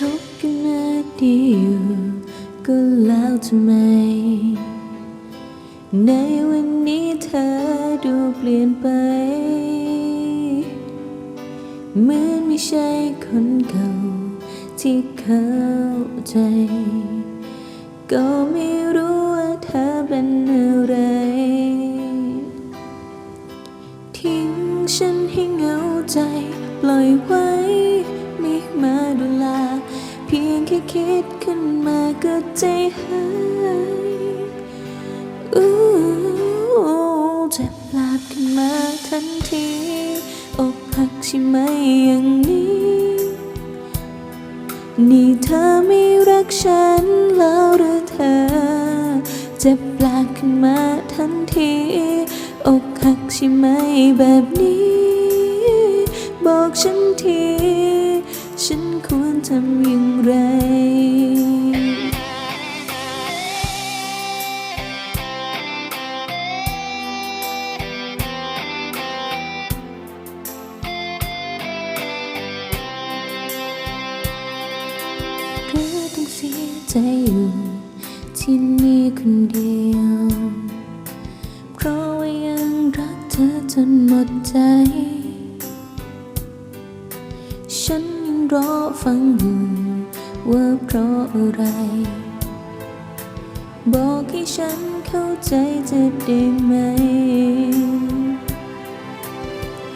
คบกันมาดีอยู่ก็แล้วทำไม ในวันนี้เธอดูเปลี่ยนไปเหมือนไม่ใช่คนเก่าที่เข้าใจ ก็ไม่รู้ว่าเธอเป็นอะไร ทิ้งฉันให้เหงาใจปล่อยไว้ ค่คิดขึ้นมาก็ใจหายอู้เจ็บปลาบขึ้นมาทันทีอกหักใช่ไหมอย่างนี้ นี่เธอไม่รักฉันแล้วหรือเธอ เจ็บปลาขึ้นมาทันที อกหักใช่ไหมแบบนี้ บอกฉันที ฉัน ทำอย่างไรหรือต้องเสียใจอยู่ที่นี่คนเดียว เพราะว่ายังรักเธอจนหมดใจ รอฟังอยู่ว่าเพราะอะไร บอกให้ฉันเข้าใจจะได้ไหม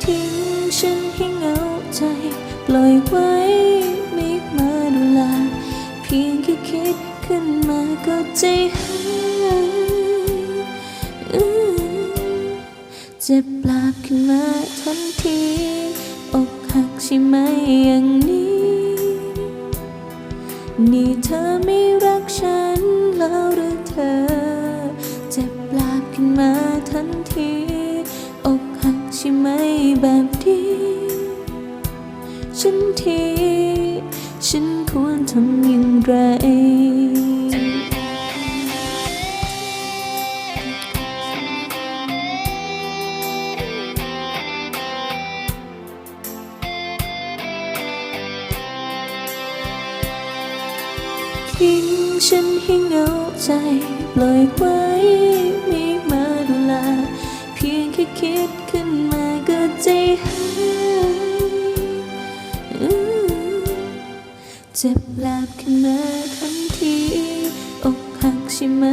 ทิ้งฉันให้เหงาใจ ปล่อยไว้ไม่มาดูแลเพียงแค่คิดขึ้นมาก็ใจหายเจ็บปลาบขึ้นมาทันทีอกหักใช่ไหมอย่างนี้ นี่เธอไม่รักฉันแล้วหรือเธอ เจ็บปลาบขึ้นมาทันที อกหักใช่ไหมแบบนี้ฉันที ฉันควรทำอย่างไร ทิ้งฉันให้เหงาใจปล่อยไว้ไม่มาดูแลเพียงแค่คิดขึ้นมาก็ใจหายเจ็บแลบขึ้นมาทันทีอกหักใช่ไหม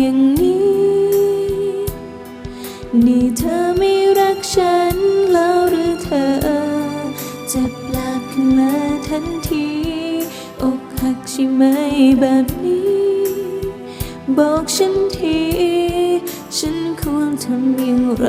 อย่างนี้ นี่เธอไม่รักฉันแล้วหรือเธอ เจ็บแลบขึ้นมาทันที ใช่ไหมแบบนี้ บอกฉันที ฉันควรทำอย่างไร